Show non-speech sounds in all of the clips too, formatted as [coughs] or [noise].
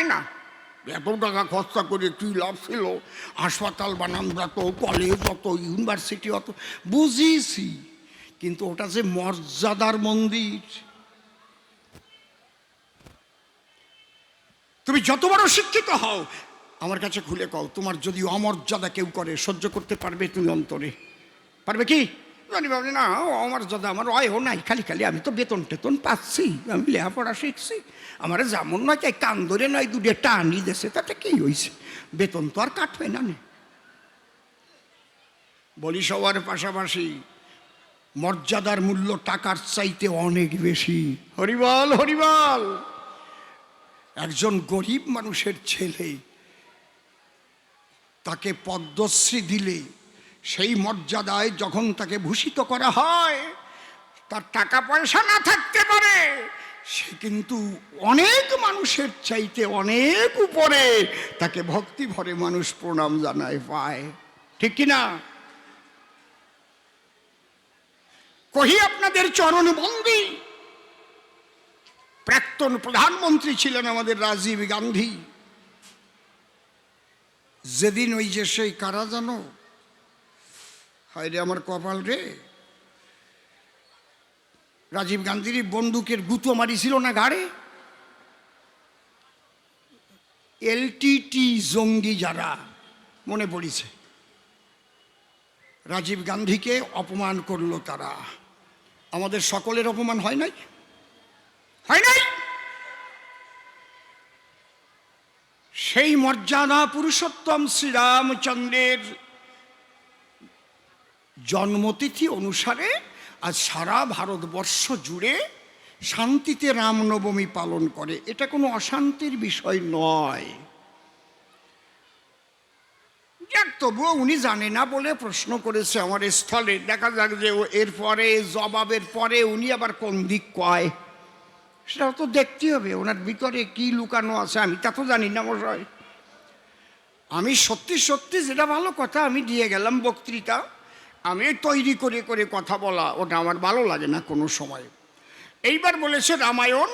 হয় না। এত টাকা খরচা করে কি লাভ ছিল? হাসপাতাল বানান যত কলেজ অত ইউনিভার্সিটি অত বুঝিয়েছি। কিন্তু ওটা যে মর্যাদার মন্দির। তুমি যত বড় শিক্ষিত হও, আমার কাছে খুলে কও, তোমার যদি অমর্যাদা কেউ করে, সহ্য করতে পারবে তুমি অন্তরে। পারবে কি? জানি ভাবছি না অমর্যাদা আমার অয়ও নাই, খালি খালি আমি তো বেতন টেতন পাচ্ছি, আমি লেখাপড়া শিখছি। আমার যেমন নয়, তাই কান ধরে নয় দুটো টানি দেশে, তাতে কি হয়েছে বেতন তো আর কাটবে নে। বলি সবার পাশাপাশি, মর্যাদার মূল্য টাকার চাইতে অনেক বেশি। হরিবল হরিবল! একজন গরিব মানুষের ছেলে, তাকে পদ্মশ্রী দিলে সেই মর্যাদায় যখন তাকে ভূষিত করা হয়, তার টাকা পয়সা না থাকতে পারে, সে কিন্তু অনেক মানুষের চাইতে অনেক উপরে তাকে ভক্তি ভরে মানুষ প্রণাম জানায়, পায়। ঠিক কিনা কহি আপনাদের চরণ বন্দি। প্রাক্তন প্রধানমন্ত্রী ছিলেন আমাদের রাজীব গান্ধী। যেদিন ওই যে সেই কারা জানো? হায় রে আমার কপাল রে। রাজীব গান্ধীর বন্দুকের গুতো মারিছিল না ঘাড়ে। এলটিটি জঙ্গি যারা, মনে পড়িছে। রাজীব গান্ধীকে অপমান করল তারা। আমাদের সকলের অপমান হয় নাই? হয় নাই? সেই মর্যাদা পুরুষোত্তম শ্রীরামচন্দ্রের জন্মতিথি অনুসারে আজ সারা ভারতবর্ষ জুড়ে শান্তিতে রামনবমী পালন করে। এটা কোনো অশান্তির বিষয় নয়। যাক, তবুও উনি জানে না বলে প্রশ্ন করেছে আমার স্থলে। দেখা যাক যে ও এরপরে জবাবের পরে উনি আবার কোন দিক কয়। সেটা তো দেখতে হবে, ওনার ভিতরে কি লুকানো আছে আমি তা তো জানি না মশাই। আমি সত্যি সত্যি যেটা ভালো কথা আমি দিয়ে গেলাম বক্তৃতা। আমি তৈরি করে করে কথা বলা ওটা আমার ভালো লাগে না কোনো সময়। এইবার বলেছে রামায়ণ,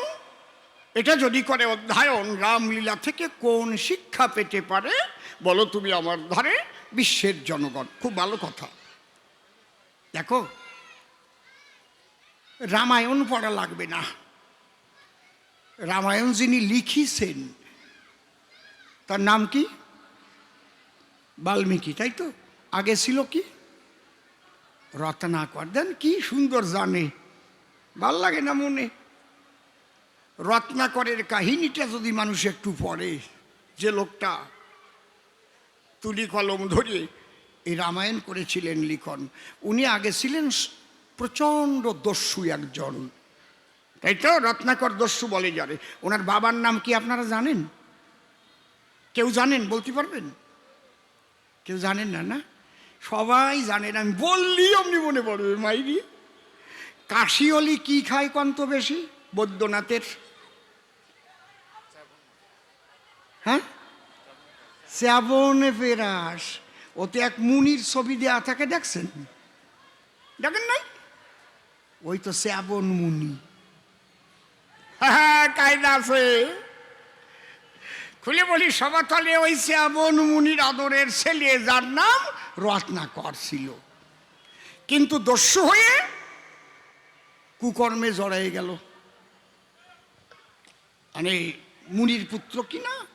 এটা যদি করে অধ্যায়ন, রামলীলা থেকে কোন শিক্ষা পেতে পারে? বলো তুমি আমার ধারে, বিশ্বের জনগণ। খুব ভালো কথা। দেখো, রামায়ণ পড়া লাগবে না। রামায়ণ যিনি লিখিছেন, তার নাম কি? বাল্মীকি, তাই তো? আগে ছিল কি? রত্নাকর দেন কি সুন্দর জানে। ভালো লাগে না মনে? রত্নাকরের কাহিনীটা যদি মানুষ একটু পড়ে, যে লোকটা তুলি কলম ধরে এই রামায়ণ করেছিলেন লিখন। উনি আগে ছিলেন প্রচণ্ড দস্যু একজন। তাই তো রত্নাকর দস্যু বলে যারে। ওনার বাবার নাম কি আপনারা জানেন? কেউ জানেন? বলতে পারবেন? কেউ জানেন না না? সবাই জানেন আমি বললি অমনি মনে পড়বে, মাইরি। কাশিওলি কি খায় কন্ত বেশি? বৈদ্যনাথের। হ্যাঁ? শ্যাবন ফেরাস। ওতে এক মুনির ছবি দেওয়া থাকে, দেখছেন? দেখেন নাই? ওই তো শ্যাবন মুনি। হ্যাঁ কায়দা আছে। খুলে বলি সবাতলে ওই শ্যাবন মুনির আদরের ছেলে, যার নাম রত্নাকর ছিল। কিন্তু দস্যু হয়ে কুকর্মে জড়াই গেল। মানে মুনির পুত্র কি না?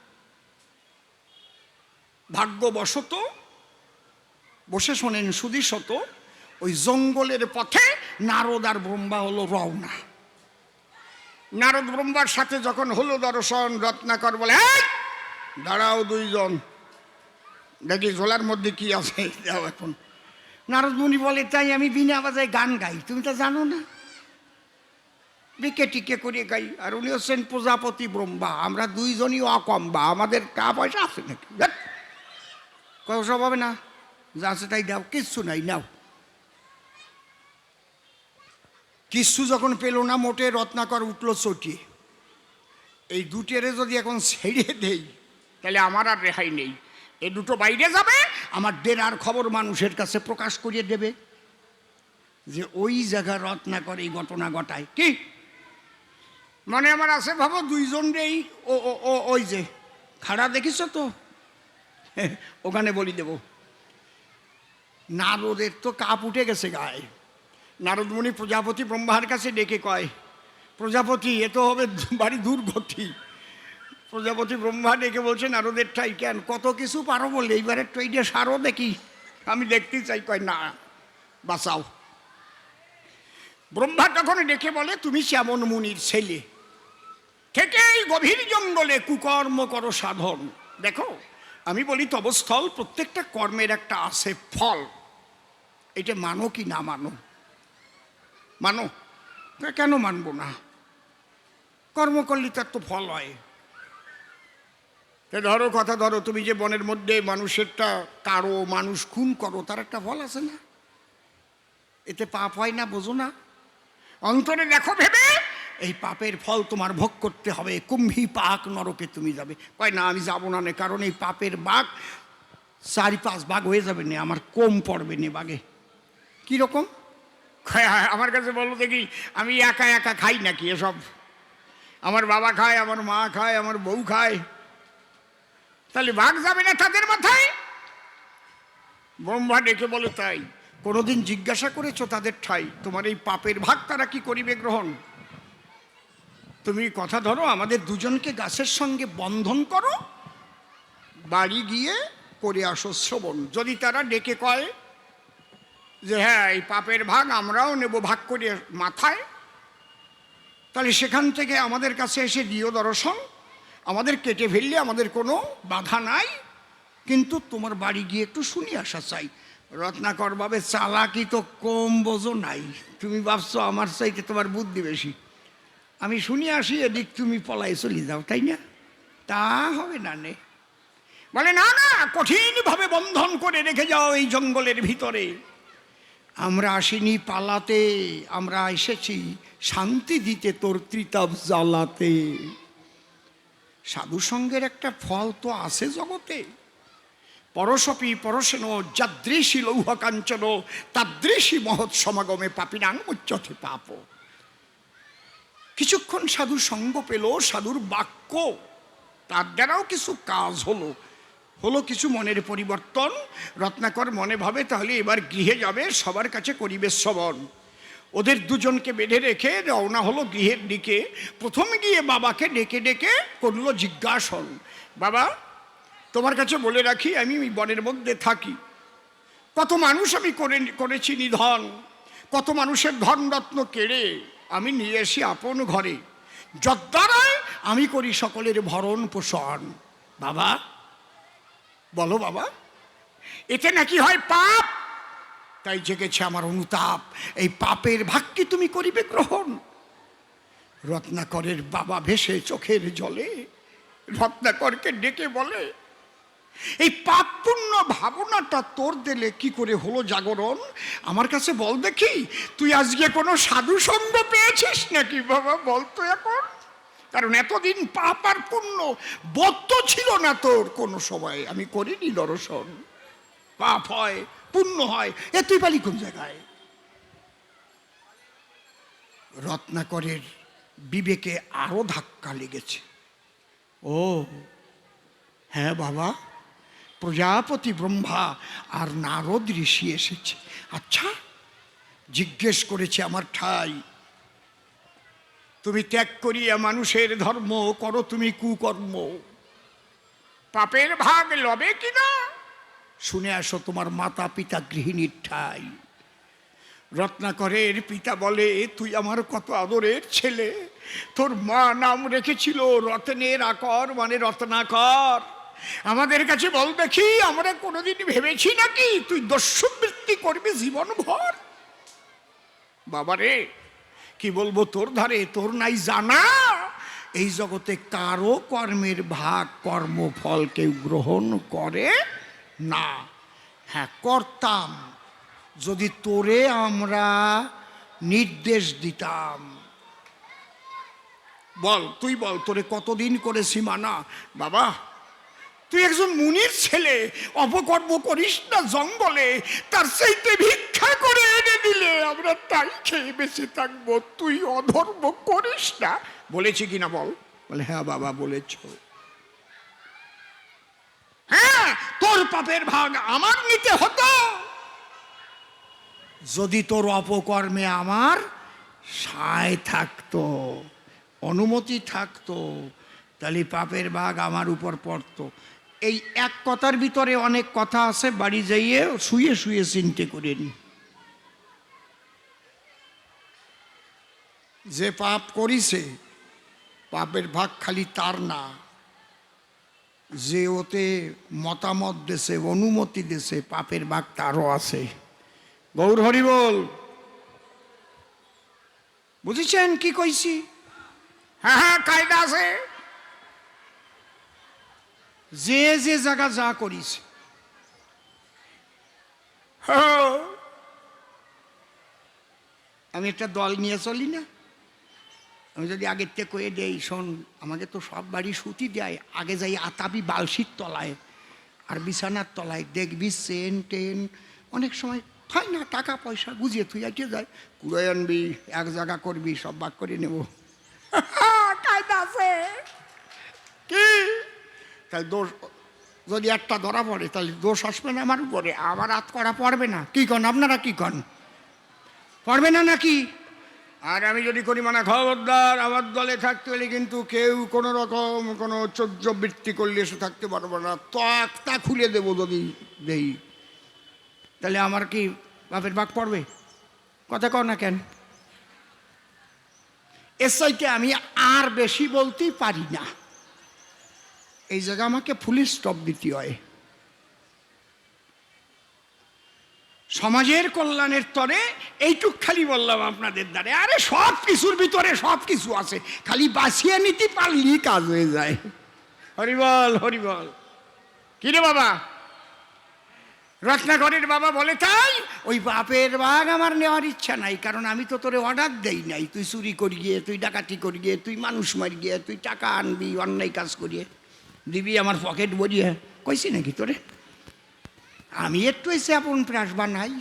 ভাগ্যবশত বসে শোনেন সুদিশত ওই জঙ্গলের পথে নারদ আর ব্রহ্মা হলো রওনা। নারদ ব্রহ্মার সাথে যখন হলো দর্শন রত্নাকর বলে "এই, দাঁড়াও দুইজন। দেখি ঝোলার মধ্যে কি আছে যাও এখন। নারদ মুনি বলে, তাই আমি বিনা বাজায় গান গাই, তুমি তো জানো না? বিকে টিকে করে গাই, আর উনি হচ্ছেন প্রজাপতি ব্রহ্মা, আমরা দুইজনই অকম্বা আমাদের কা পয়সা আছে নাকি। কয় সব হবে না, যা আছে তাই দাও, কিচ্ছু নাই, নাও। কিচ্ছু যখন পেল না, মোটে রত্নাকর উঠল চটিয়ে। এই দুটেরে যদি এখন ছেড়ে দেই, তাহলে আমার আর রেহাই নেই। এ দুটো বাইরে যাবে, আমার ডেরার খবর মানুষের কাছে প্রকাশ করিয়ে দেবে। যে ওই জায়গা রত্নাকর এই ঘটনা ঘটায়। কি? মানে আমার আছে, ভাবো দুইজন রেই ও- ও, ওই যে, খাড়া দেখিস তো? [laughs] ওখানে বলি দেব। নারদের তো কাপ উঠে গেছে গায়ে। নারদমণি প্রজাপতি ব্রহ্মার কাছে ডেকে কয়, প্রজাপতি, এ তো হবে বাড়ি দুর্গতি। প্রজাপতি ব্রহ্মা ডেকে বলছে, নারদের ঠাই কেন? কত কিছু পারো বলে এইবারের ট্রেইডে সারও দেখি। আমি দেখতে চাই, কয় না, বাঁচাও। ব্রহ্মা তখন ডেকে বলে, তুমি শ্যামন মুনির ছেলে। থেকেই গভীর জঙ্গলে কুকর্ম করো সাধন। দেখো, আমি বলি, তবস্থল প্রত্যেকটা কর্মের একটা আছে, ফল। এটা মানো কি না মানো? মানো? কেন মানবো না? কর্ম করলে তার তো ফল হয়। তা ধরো, কথা ধরো, তুমি যে বনের মধ্যে মানুষেরটা কারও, মানুষ খুন করো, তার একটা ফল আছে না? এতে পাপ হয় না, বোঝো না? অন্তরে দেখো ভেবে, এই পাপের ফল তোমার ভোগ করতে হবে, কুম্ভী পাক নরকে তুমি যাবে। কয়, না, আমি যাব না নে, কারণ এই পাপের বাঘ চারি পাঁচ বাঘ হয়ে যাবে নে, আমার কম পড়বে নে বাঘে। কীরকম আমার কাছে বলো দেখি, আমি একা একা খাই নাকি এসব? আমার বাবা খায়, আমার মা খায়, আমার বউ খায়। তাহলে বাঘ যাবে না তাদের মাথায়? ব্রহ্মা ডেকে বলে, তাই। কোনোদিন জিজ্ঞাসা করেছ তাদের ঠাই? তোমার এই পাপের ভাগ তারা কি করিবে গ্রহণ? তুমি কথা ধরো, আমাদের দুজনকে গাছের সঙ্গে বন্ধন করো। বাড়ি গিয়ে করে আসো শ্রবণ। যদি তারা ডেকে কয় যে হ্যাঁ এই পাপের ভাগ আমরাও নেব ভাগ করে মাথায়, তাহলে সেখান থেকে আমাদের কাছে এসে দিও দর্শন। আমাদের কেটে ফেললে আমাদের কোনো বাধা নাই। কিন্তু তোমার বাড়ি গিয়ে একটু শুনি আসা চাই। রত্নাকর ভাবে চালাকি তো কম বোঝো নাই। তুমি ভাবছ আমার চাইতে তোমার বুদ্ধি বেশি। আমি শুনি আসি, এদিক তুমি পলাই চলে যাও, তাই না? তা হবে না নে। বলে, না না, কঠিনভাবে বন্ধন করে রেখে যাও এই জঙ্গলের ভিতরে। আমরা আসিনি পালাতে, আমরা এসেছি শান্তি দিতে তোর ত্রিতাপ জ্বালাতে। সাধু সঙ্গের একটা ফল তো আছে জগতে। পরশপি পরশেন যাদৃশী লৌহ কাঞ্চন, তাদৃশী মহৎ সমাগমে পাপিনাং উচ্চতে পাপ। কিছুক্ষণ সাধু সঙ্গ পেল, সাধুর বাক্য, তার দ্বারাও কিছু কাজ হলো। হলো কিছু মনের পরিবর্তন। রত্নাকর মনে ভাবে তাহলে এবার গৃহে যাবে, সবার কাছে করিবে শ্রবণ। ওদের দুজনকে বেঁধে রেখে রওনা হলো গৃহের দিকে। প্রথম গিয়ে বাবাকে ডেকে ডেকে করল জিজ্ঞাসন, বাবা, তোমার কাছে বলে রাখি, আমি বনের মধ্যে থাকি। কত মানুষ আমি করে করেছি নিধন, কত মানুষের ধন রত্ন কেড়ে আমি নিয়ে এসি আপন ঘরে। যদ্বারায় আমি করি সকলের ভরণ পোষণ। বাবা, বলো বাবা, এতে নাকি হয় পাপ? তাই জেগেছে আমার অনুতাপ। এই পাপের ভাগ কি তুমি করিবে গ্রহণ। রত্নাকরের বাবা ভেসে চোখের জলে, রত্নাকরকে ডেকে বলে, এই পাপ পুণ্য ভাবনাটা তোর দিলে কি করে হলো জাগরণ? আমার কাছে বল দেখি, তুই আজকে কোনো সাধু সঙ্গ পেয়েছিস নাকি বাবা? বলতো এখন। কারণ এতদিন পাপ আর বোধ তো ছিল না তোর কোনো সময়। আমি করিনি দর্শন। পাপ হয় পুণ্য হয়। এ তুই পালি কোন জায়গায়? রত্নাকরের বিবেকে আরও ধাক্কা লেগেছে। ও হ্যাঁ বাবা, প্রজাপতি ব্রহ্মা আর নারদ ঋষি এসেছে। আচ্ছা জিজ্ঞেস করেছে আমার ঠাই, তুমি ত্যাগ করিয়া মানুষের ধর্ম, করো তুমি কুকর্ম। পাপের ভাগ লবে কিনা? শুনে আসো তোমার মাতা পিতা গৃহিণীর ঠাই। রত্নাকরের পিতা বলে, তুই আমার কত আদরের ছেলে। তোর মা নাম রেখেছিল রত্নের আকর মানে রত্নাকর। আমাদের কাছে বল দেখি, আমরা কোনোদিন ভেবেছি নাকি তুই দস্যুবৃত্তি করবি জীবন ভর বাবারে কি বলব তোর ধারে? তোর নাই জানা। এই জগতে কারও কর্মের ভাগ, কর্মফল কেউ গ্রহণ করে না। হ্যাঁ করতাম। যদি তোরে আমরা নির্দেশ দিতাম। বল, তুই বল, তোরে কতদিন করে সীমানা? বাবা, তুই একজন মুনির ছেলে, অপকর্ম করিস না জঙ্গলে, তার সেইতে ভিক্ষা করে এনে দিলে আমরা তাই খেয়ে বেঁচে থাকব, তুই অধর্ম করিস না। বলেছি কিনা বল? বলে হ্যাঁ বাবা, বলেছ। পাপের ভাগ আমার নিতে হতো। যদি তোর অপকর্মে আমার সায় থাকতো, অনুমতি থাকতো, তাহলে পাপের ভাগ আমার উপর পড়তো। এই এক কথার ভিতরে অনেক কথা আছে, বাড়ি যাইয়ে শুয়ে শুয়ে চিনতে করে নি যে পাপ করিছে, পাপের ভাগ খালি তার না। যে ওতে মতামত দেশে, অনুমতি দেছে পাপের ভাগ তারও আছে। গৌর হরি বল। বুঝেছেন কি কইছি? হ্যাঁ হ্যাঁ কায়দা আছে। যে যে জায়গা যা করিছে। হ্যাঁ। আমি একটা দল নিয়ে চলি না। আমি যদি আগের থেকে কয়ে দেই শোন আমাকে তো সব বাড়ি সুতি দেয়। আগে যাই আতাবি বালসির তলায় আর বিছানার তলায়। দেখবি চেন টেন অনেক সময় হয় না টাকা পয়সা বুঝিয়ে তুই আইটে যায়। কুড়াই আনবি এক জায়গা করবি সব বাক করে নেব। [laughs] আছে। কি? তাই দোষ যদি একটা ধরা পড়ে তাহলে দোষ আসবে না আমার উপরে। আমার হাত করা পড়বে না। কি কন আপনারা কি কন? পড়বে না নাকি? আর আমি যদি করি মানে খবরদার, আমার দলে থাকতে হলে কিন্তু কেউ কোনো রকম কোনো চোদ্দ বৃত্তি করলে এসে থাকতে পারব না। তক্তা খুলে দেবো যদি দেই। তাহলে আমার কি বাপের বাঘ পড়বে? কথা কও না কেন? চাইতে আমি আর বেশি বলতেই পারি না। এই জায়গা আমাকে ফুলি স্টপ দিতে হয়। সমাজের কল্যাণের তরে এইটুক খালি বললাম আপনাদের দ্বারে। আরে সব কিছুর ভিতরে সব কিছু আছে। খালি বাঁচিয়ে নিতে পারলেই কাজ হয়ে যায়। হরিবল হরিবল কিরে বাবা? রত্নাকরের বাবা বলে, তাই, ওই বাপের বাঘ আমার নেওয়ার ইচ্ছা নাই, কারণ আমি তো তোরে অর্ডার দেই নাই। তুই চুরি করি গিয়ে তুই ডাকাতি করি গিয়ে তুই মানুষ মারি গিয়ে তুই টাকা আনবি, অন্যায় কাজ করিয়ে। দিবি আমার পকেট বরিয়ে কইছি নাকি তোরে? আমি একটু এসে আপন প্রাস বানাই,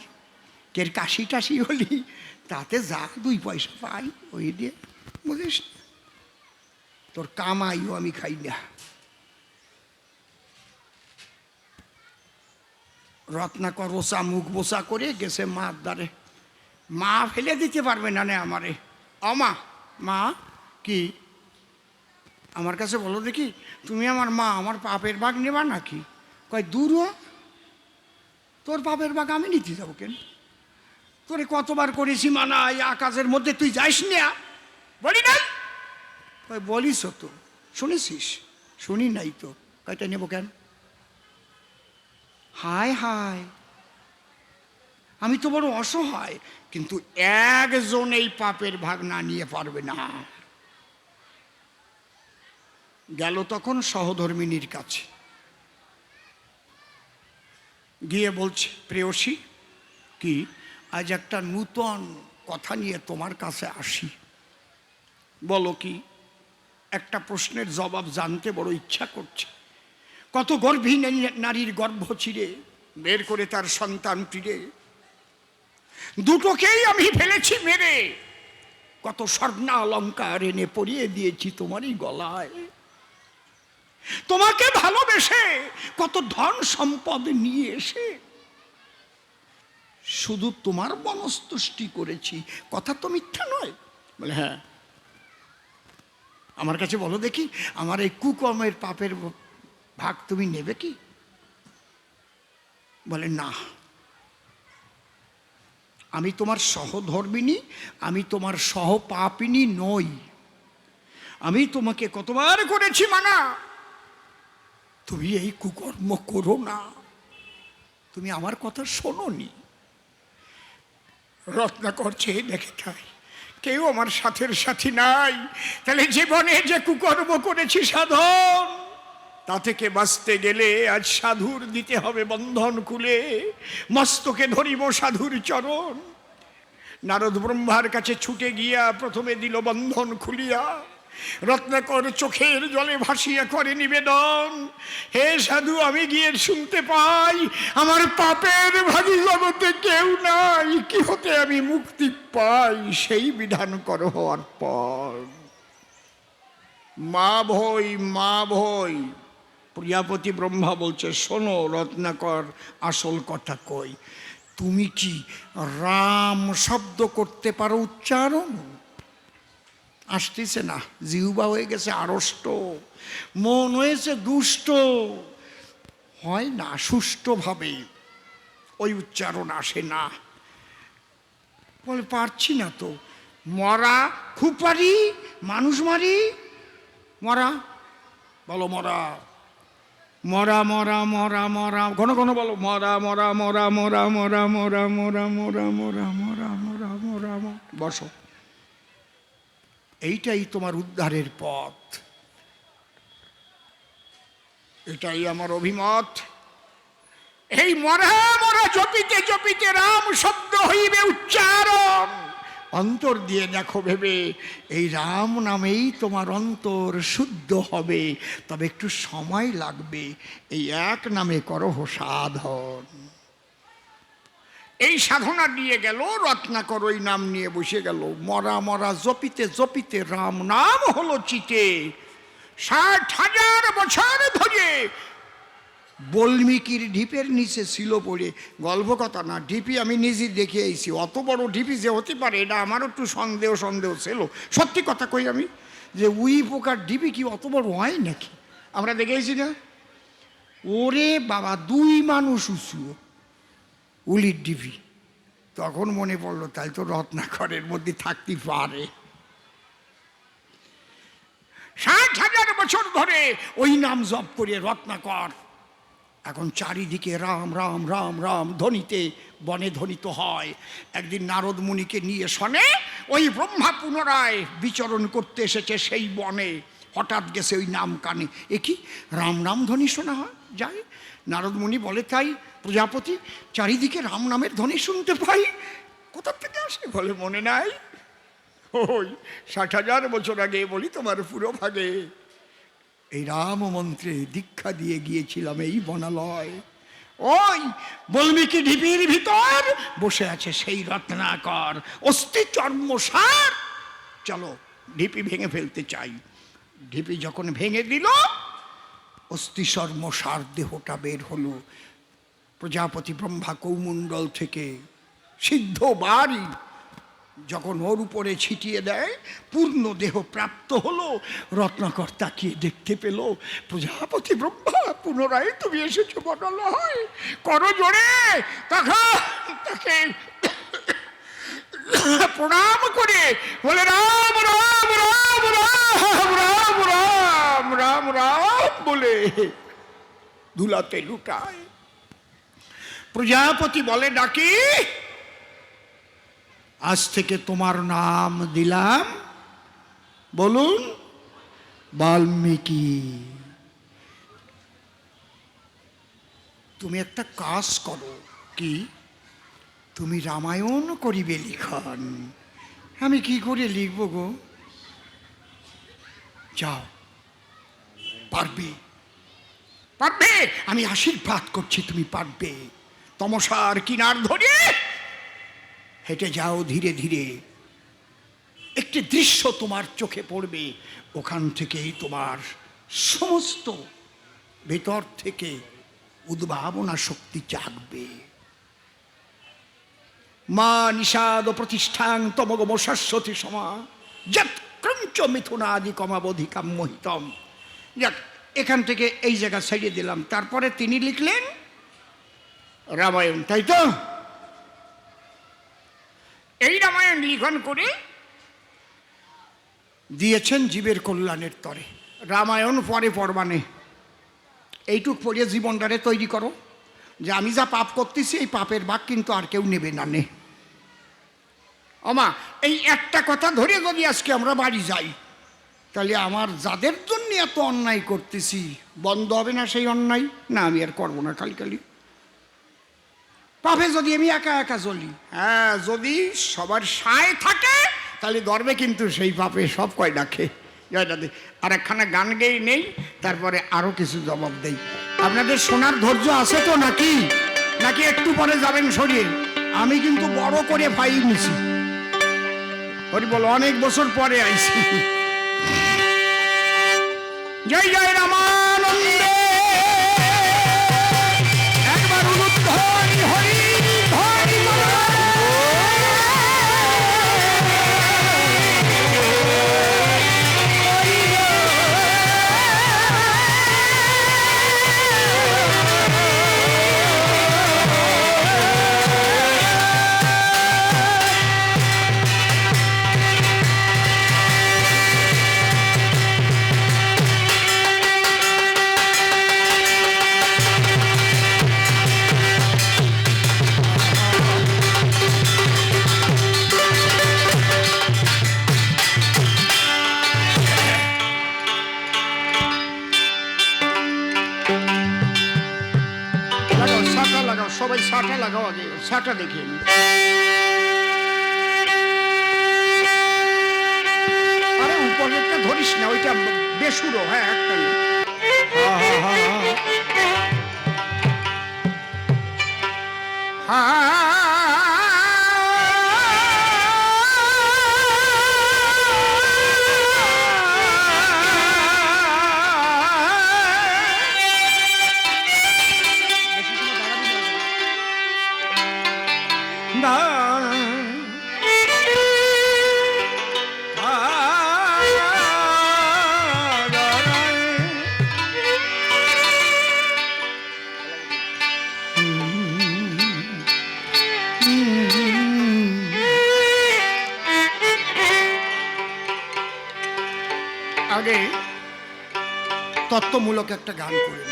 কের কাশি টাশি হলি, তাতে যা দুই পয়সা পাই, ওই দিয়ে বুঝিস তোর কামাইও আমি খাই না। রত্নাকর ওসা মুখ বোসা করে গেছে মার দ্বারে। মা ফেলে দিতে পারবে না নে আমারে। অমা, মা, কি? আমার কাছে বলো দেখি, তুমি আমার মা, আমার পাপের বাঘ নেবা নাকি? কয়, দূর। তোর পাপের বাঘ আমি নিতে যাব কেন? তোরে কতবার করেছি মানা এই আকাশের মধ্যে তুই যাইস না? বলি নাই? কয়, বলিস তো। শুনেছিস? শুনি নাই তো। কয়টা নেব কেন? হায় হায়। আমি তো বড় অসহায়, কিন্তু একজন এই পাপের ভাগ না নিয়ে পারবে না। গেল তখন সহধর্মিনীর কাছে। গিয়ে বলছে, প্রেয়সী, কি? আজ একটা নূতন কথা নিয়ে তোমার কাছে আসি। বলো কি? একটা প্রশ্নের জবাব জানতে বড় ইচ্ছা করছে। কত গর্ভী নারী- নারীর গর্ভ চিরে বের করে তার সন্তান টিরে দুটোকেই আমি ফেলেছি মেরে। কত স্বর্ণা অলঙ্কার এনে পরিয়ে দিয়েছি তোমারই গলায়। তোমাকে ভালোবেসে কত ধন সম্পদ নিয়ে এসে শুধু তোমার বনস্তুষ্টি করেছি। কথা তো মিথ্যা নয়। বলে হ্যাঁ। আমার কাছে বলো দেখি, আমার এই কুকর্মের পাপের ভাগ তুমি নেবে কি? বলে, না। আমি তোমার সহধর্মিনী আমি তোমার সহপাপিনী নই। আমি তোমাকে কতবার করেছি মানা তুমি এই কুকর্ম করো না। তুমি আমার কথা শোনোনি। রত্নাকর চেয়ে দেখে তাই কেউ আমার সাথের সাথী নাই। তাহলে জীবনে যে কুকর্ম করেছি সাধন, তা থেকে বাঁচতে গেলে আজ সাধুর দিতে হবে বন্ধন খুলে। মস্তকে ধরিব সাধুর চরণ। নারদ ব্রহ্মার কাছে ছুটে গিয়া প্রথমে দিল বন্ধন খুলিয়া। রত্নাকর চোখের জলে ভাসিয়া করে নিবেদন। হে সাধু, আমি গিয়ে শুনতে পাই, আমার পাপের ভাগি জগতে কেউ নাই। কি হতে আমি মুক্তি পাই? সেই বিধান কর হওয়ার পর। মা ভই মা ভই, প্রিয়াপতি ব্রহ্মা বলছে, শোনো রত্নাকর, আসল কথা কই। তুমি কি রাম শব্দ করতে পারো উচ্চারণ? আসতেছে না জিহুবা হয়ে গেছে আড়ষ্ট মন হয়েছে দুষ্ট হয় না সুষ্ঠুভাবে ওই উচ্চারণ আসে না বলে পারছি না তো মরা খুব পারি মানুষ মারি মরা বলো মরা মরা মরা মরা মরা ঘন ঘন বলো মরা মরা মরা মরা মরা মরা মরা মরা মরা মরা মরা মরা মরা বসো এইটাই তোমার উদ্ধারের পথ। এটাই আমার অভিমত। এই মরা মরা, জপিতে জপিতে রাম শব্দ হইবে উচ্চারণ। অন্তর দিয়ে দেখো ভেবে, এই রাম নামেই তোমার অন্তর শুদ্ধ হবে। তবে একটু সময় লাগবে, এই এক নামে করো সাধন। এই সাধনা দিয়ে গেল, রত্নাকর ওই নাম নিয়ে বসে গেল। মরা মরা জপিতে জপিতে রাম নাম হলো চিতে। ষাট হাজার বছর ধরে বল্মিকির ঢিপের নিচে ছিল পড়ে। গল্প কথা না, ঢিপি আমি নিজে দেখে এসেছি অত বড় ঢিপি যে হতে পারে, এটা আমারও একটু সন্দেহ সন্দেহ ছিল। সত্যি কথা কই আমি? যে উই পোকার ঢিপি কি অত বড় হয় নাকি? আমরা দেখেছি না? ওরে বাবা, দুই মানুষ উঁচু। উলির ডিপি তখন মনে পড়ল তাই তো রত্নাকরের মধ্যে থাকতে পারে। ষাট হাজার বছর ধরে ওই নাম জপ করে রত্নাকর। এখন চারিদিকে রাম রাম রাম রাম ধ্বনিতে বনে ধ্বনিত হয়। একদিন নারদ মুনিকে নিয়ে শনে ওই ব্রহ্মা পুনরায় বিচরণ করতে এসেছে সেই বনে। হঠাৎ গেছে ওই নাম কানে। এ কি? রাম রাম ধ্বনি শোনা হয়? যাই নারদ মুনি বলে, তাই প্রজাপতি চারিদিকে রাম নামের ধ্বনি শুনতে পাই। কোথার থেকে আসে বলে মনে নাই? ওই ষাট হাজার বছর আগে বলি তোমার পুরো ভাগে এই রাম মন্ত্রে দীক্ষা দিয়ে গিয়েছিলাম এই বনালয়। ওই বলমিকি ঢিপির ভিতর বসে আছে সেই রত্নাকর। অস্থি চর্ম সার চলো ঢিপি ভেঙে ফেলতে চাই। ঢিপি যখন ভেঙে দিল অস্থি চর্ম সার দেহটা বের হলো। প্রজাপতি ব্রহ্মা কৌমণ্ডল থেকে সিদ্ধ বাড়ি যখন ওর উপরে ছিটিয়ে দেয়, পূর্ণ দেহ প্রাপ্ত হলো, রত্নাকর তাকিয়ে দেখতে পেল, প্রজাপতি ব্রহ্মা, পুনরায় তুমি এসেছ বটলয়। করো জোরে তাকে [coughs] প্রণাম করে বলে, রাম রাম রাম রাম রাম রাম রাম রাম বলে ধুলাতে লুটায়। প্রজাপতি বলে, ডাকি, আজ থেকে তোমার নাম দিলাম। বলুন, বাল্মীকি, তুমি একটা কাজ করো, কি? তুমি রামায়ণ করিবে লিখন। আমি কি করে লিখব গো? যাও, পারবে? পারবে? আমি আশীর্বাদ করছি তুমি পারবে। তমসার কিনার ধরে হেঁটে যাও ধীরে ধীরে। একটি দৃশ্য তোমার চোখে পড়বে। ওখান থেকেই তোমার সমস্ত ভেতর থেকে উদ্ভাবনা শক্তি জাগবে। মা নিষাদ প্রতিষ্ঠান তমগম শাশ্বতী সমা। যত ক্রঞ্চ মিথুনাদি কমাবধিকাম মোহিতম। যাক, এখান থেকে এই জায়গা ছাড়িয়ে দিলাম। তারপরে তিনি লিখলেন রামায়ণ, তাই তো? এই রামায়ণ লিখন করে দিয়েছেন জীবের কল্যাণের তরে। রামায়ণ পরে পড়বানে এইটুক পড়ে জীবনটারে তৈরি করো। যে আমি যা পাপ করতেছি, এই পাপের ভাগ কিন্তু আর কেউ নেবে না নে। আমা এই একটা কথা ধরে যদি আজকে আমরা বাড়ি যাই, তাহলে আমার যাদের জন্য এত অন্যায় করতেছি, বন্ধ হবে না সেই অন্যায়? না, আমি আর করব না খালি পাপে যদি আমি একা একা চলি হ্যাঁ যদি সবার সায় থাকে, তাহলে গর্বে কিন্তু সেই পাপে সব কয় ডাকে আর একখানা গান গেয়ে নেই, তারপরে আরও কিছু জবাব দেই। আপনাদের শোনার ধৈর্য আছে তো নাকি? নাকি একটু পরে যাবেন সরিয়ে আমি কিন্তু বড় করে ভাই নিছি। হরি বল অনেক বছর পরে আইছি। জয় জয় রামানন্দে আগে একটা গান করে